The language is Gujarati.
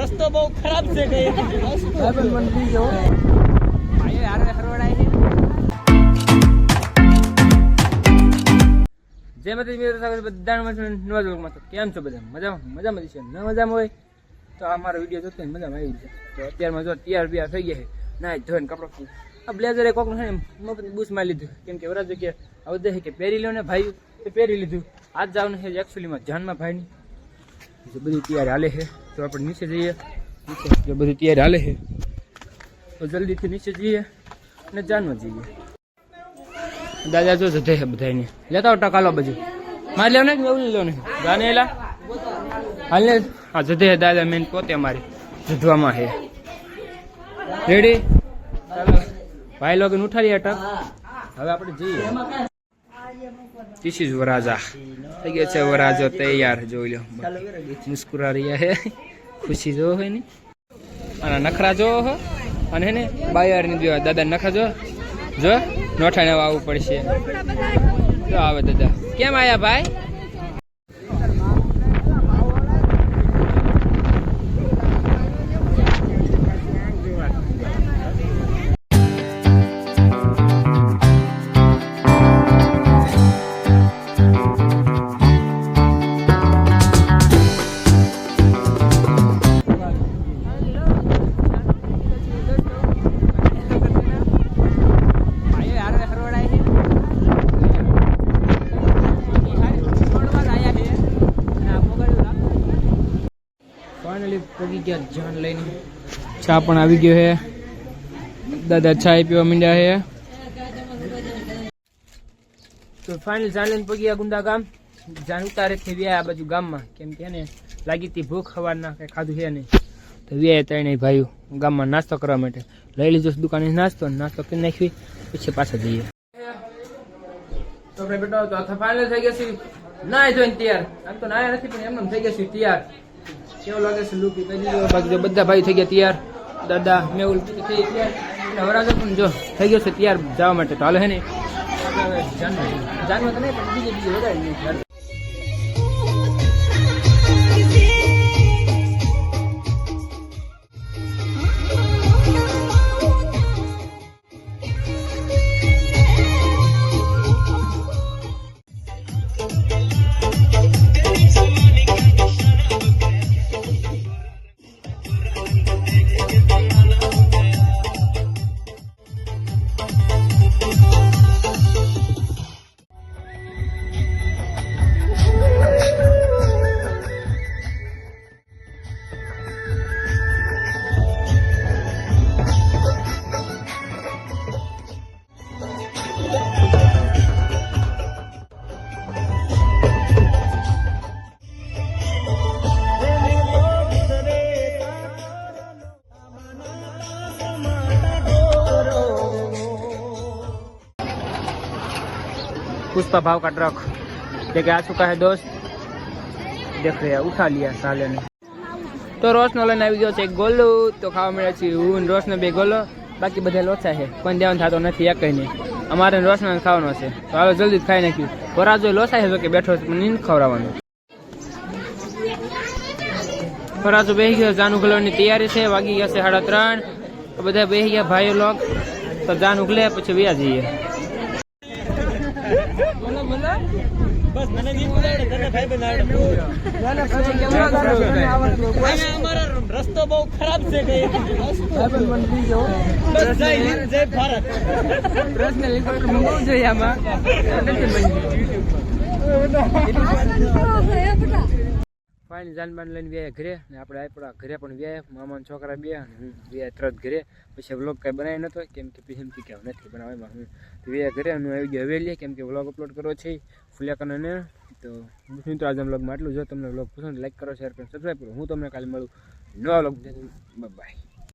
રસ્તો બહુ ખરાબ છે છે. જય મિત્રો સ્વાગત છે નવા જોગમાં તો કેમ છો બધા? મજામાં? મજામાં છે. ન મજામાં હોય તો આ મારો વીડિયો જોતો ને મજામાં આવી જાય. તો અત્યારમાં જો તૈયાર બિયાર થઈ ગયા છે. ના ધોઈને કપડો આ બ્લેઝર એ કોકનું છે ને મફત બૂસ મારી લીધું. કેમ કે વરા જગ્યાએ આ બધા કે પહેરી લો ને ભાઈ એ પહેરી લીધું. આજ જવાનું છે એકચ્યુઅલીમાં જાનમાં ભાઈની. જે બધી તૈયાર હાલે છે, તો આપણે નીચે જઈએ. નીચે જો બધી તૈયાર હાલે છે, તો જલ્દીથી નીચે જઈએ અને જાનમાં જઈએ. દાદા જો જતે છે બધાને લેતા આવો ટકા લો બધું. મારે લેવ ને કે એવું લેવ ને ગાને એલા? હાલ ને? હા જતે છે દાદા મેન પોતે મારી જધવામાં છે. રેડી ભાઈ લોગન ઉઠાડીએ અટક હવે આપણે જઈએ. ધીસ is વરાજા થઈ ગયા છે વરાજો તૈયાર જોઈ લો મુસ્કુરા રહ્યા હે ખુશી જો હોય ને અને નખરા જો હો અને ને બાયરની દેવા દાદા નખરા જો જો નોઠાને આવવું પડશે જો આવે દાદા કેમ આયા ભાઈ પગી ગયા જાન લઈને. ચા પણ આવી ગયો છે દાદા ચા પીવા માંડ્યા છે તો ફાઇનલ જાન લઈને પગી ગુંદા ગામ. જાન ઉતારે વ્યા આ બાજુ ગામમાં. કેમ કે ને લાગી હતી ભૂખ હવારના કઈ ખાધું છે નહીં. તો વ્યા ત્રણેય ભાઈઓ ગામમાં નાસ્તો કરવા માટે. લઈ લીધો છે દુકાને નાસ્તો નાસ્તો કરી નાખવી પછી પાછા જઈએ. તો આપણે બેટો તો ફાઇનલ થઈ ગયા છે. નાય જોઈને તૈયાર. આમ તો નાયા નથી પણ એમને થઈ ગયા છે તૈયાર. કેવું લાગે છે લુક બાકી બધા ભાઈ થઈ ગયા તૈયાર. દાદા, મેહુલ થઈ તૈયાર અને વરાજો પણ જો થઈ ગયો છે તૈયાર જવા માટે. તો હાલ હે ને? જાનમાં તો નહીં, પણ બીજે બીજે વધારે पुष्पा भाव का ट्रक लेके आ चुका है दोस्त देख रहे हैं उठा लिया साले ने તો રોશનો લઈને આવી ગયો છે એક ગોલો તો ખાવા મળે છે હું ને રોશનો બે ગોલો બાકી બધા લોચા છે કોઈ દેવાનું થતો નથી એક નહીં અમારે ને રોશનો ને ખાવાનો છે તો હાલો જલ્દી જ ખાઈ નાખ્યું વરાજો લોચા છે જો કે બેઠો છે પણ નહીં ખવડાવવાનું વરાજો બેસી ગયો જાનુ ગલોની તૈયારી છે વાગી ગયા છે સાડા ત્રણ તો બધા બેસી ગયા ભાઈઓ લોક તો જાન ઉગલે પછી વ્યા જઈએ બસ મને નહીં બોલાવડે તને ભાઈ બનાવડે અમારો રસ્તો બહુ ખરાબ છે કઈ બસ જય હિન્દ જય ભારત. પ્રશ્ન ઇન્ફોર્મેશન મંગાવવું જોઈએ આમાં. નથી ફાઇન જાનબાન લઈને વ્યાય ઘરે ને આપણે આપણા ઘરે પણ વ્યાય. મામાના છોકરા બે અને હું વ્યાય તરત ઘરે. પછી વ્લોગ કાંઈ બનાવી નતો કેમ કે પીએમથી નથી બનાવવામાં હું વ્યાય ઘરે હું આવી ગયો હવેલી કેમ કે વ્લોગ અપલોડ કરવો છે ફુલ્યા ને. તો મિત્રો આજે વ્લોગમાં આટલું જો તમને વ્લોગ પસંદ લાઈક કરો શેર કરો સબસ્ક્રાઈબ કરો. હું તમને કાલે મળું નવા વ્લોગ બાય